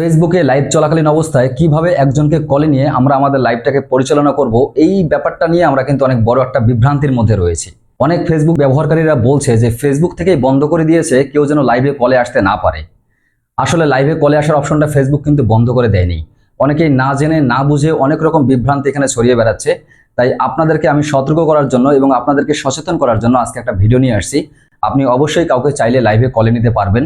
ফেসবুকে লাইভ চলাকালীন অবস্থায় কীভাবে একজনকে কলে নিয়ে আমরা আমাদের লাইভটাকে পরিচালনা করব, এই ব্যাপারটা নিয়ে আমরা কিন্তু অনেক বড় একটা বিভ্রান্তির মধ্যে রয়েছি। অনেক ফেসবুক ব্যবহারকারীরা বলছে যে ফেসবুক থেকেই বন্ধ করে দিয়েছে, কেউ যেন লাইভে কলে আসতে না পারে। আসলে লাইভে কলে আসার অপশনটা ফেসবুক কিন্তু বন্ধ করে দেয়নি। অনেকেই না জেনে, না বুঝে অনেক রকম বিভ্রান্তি এখানে ছড়িয়ে বেড়াচ্ছে। তাই আপনাদেরকে আমি সতর্ক করার জন্য এবং আপনাদেরকে সচেতন করার জন্য আজকে একটা ভিডিও নিয়ে আসছি। আপনি অবশ্যই কাউকে চাইলে লাইভে কলে নিতে পারবেন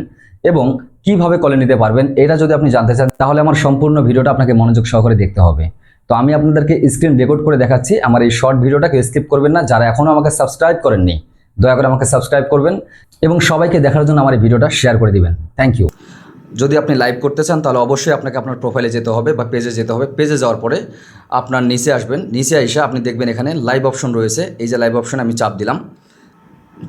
এবং কীভাবে কলে নিতে পারবেন, এটা যদি আপনি জানতে চান, তাহলে আমার সম্পূর্ণ ভিডিওটা আপনাকে মনোযোগ সহকারে দেখতে হবে। তো আমি আপনাদেরকে স্ক্রিন রেকর্ড করে দেখাচ্ছি, আমার এই শর্ট ভিডিওটাকে স্কিপ করবেন না, যারা এখনও আমাকে সাবস্ক্রাইব করেননি, দয়া করে আমাকে সাবস্ক্রাইব করবেন এবং সবাইকে দেখার জন্য আমার এই ভিডিওটা শেয়ার করে দিবেন। থ্যাংক ইউ যদি আপনি লাইভ করতে চান, তাহলে অবশ্যই আপনাকে আপনার প্রোফাইলে যেতে হবে বা পেজে যেতে হবে। পেজে যাওয়ার পরে আপনার নিচে আসবেন, নিচে এসে আপনি দেখবেন এখানে লাইভ অপশন রয়েছে। এই যে লাইভ অপশন আমি চাপ দিলাম।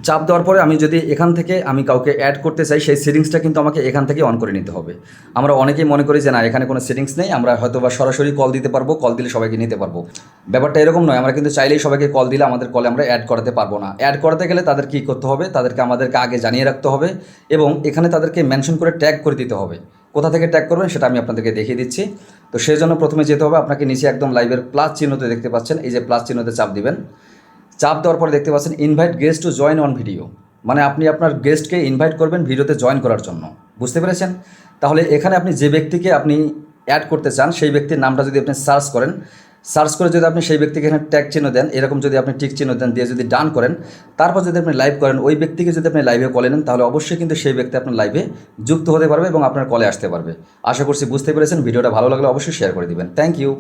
চাপ দেওয়ার পরে আমি যদি এখান থেকে আমি কাউকে অ্যাড করতে চাই, সেই সেটিংসটা কিন্তু আমাকে এখান থেকে অন করে নিতে হবে। আমরা অনেকেই মনে করি যে, না, এখানে কোনো সেটিংস নেই, আমরা হয়তো বা সরাসরি কল দিতে পারব কল দিলে সবাইকে নিতে পারব। ব্যাপারটা এরকম নয়, আমরা কিন্তু চাইলেই সবাইকে কল দিলে আমাদের কলে আমরা অ্যাড করাতে পারব না। অ্যাড করাতে গেলে তাদের কী করতে হবে? তাদেরকে আমাদেরকে আগে জানিয়ে রাখতে হবে এবং এখানে তাদেরকে মেনশন করে ট্যাগ করে দিতে হবে। কোথা থেকে ট্যাগ করবেন সেটা আমি আপনাদেরকে দেখিয়ে দিচ্ছি। তো সেই জন্য প্রথমে যেতে হবে, আপনাকে নিচে একদম লাইভের প্লাস চিহ্নতে দেখতে পাচ্ছেন, এই যে প্লাস চিহ্নতে চাপ দিবেন। চাপ দেওয়ার পরে দেখতে পাচ্ছেন invite guest to join on video মানে আপনি আপনার গেস্টকে ইনভাইট করবেন ভিডিওতে জয়েন করার জন্য। বুঝতে পেরেছেন? তাহলে এখানে আপনি যে ব্যক্তিকে আপনি অ্যাড করতে চান, সেই ব্যক্তির নামটা যদি আপনি সার্চ করেন সার্চ করে যদি আপনি সেই ব্যক্তিকে এখানে ট্যাগ চিহ্ন দেন, এরকম যদি আপনি টিক চিহ্ন দেন, দিয়ে যদি ডান করেন, তারপর যদি আপনি লাইভ করেন, ওই ব্যক্তিকে যদি আপনি লাইভে কলে নেন তাহলে অবশ্যই কিন্তু সেই ব্যক্তি আপনার লাইভে যুক্ত হতে পারবে এবং আপনার কলে আসতে পারবে। আশা করছি বুঝতে পেরেছেন। ভিডিওটা ভালো লাগলে অবশ্যই শেয়ার করে দিবেন। Thank you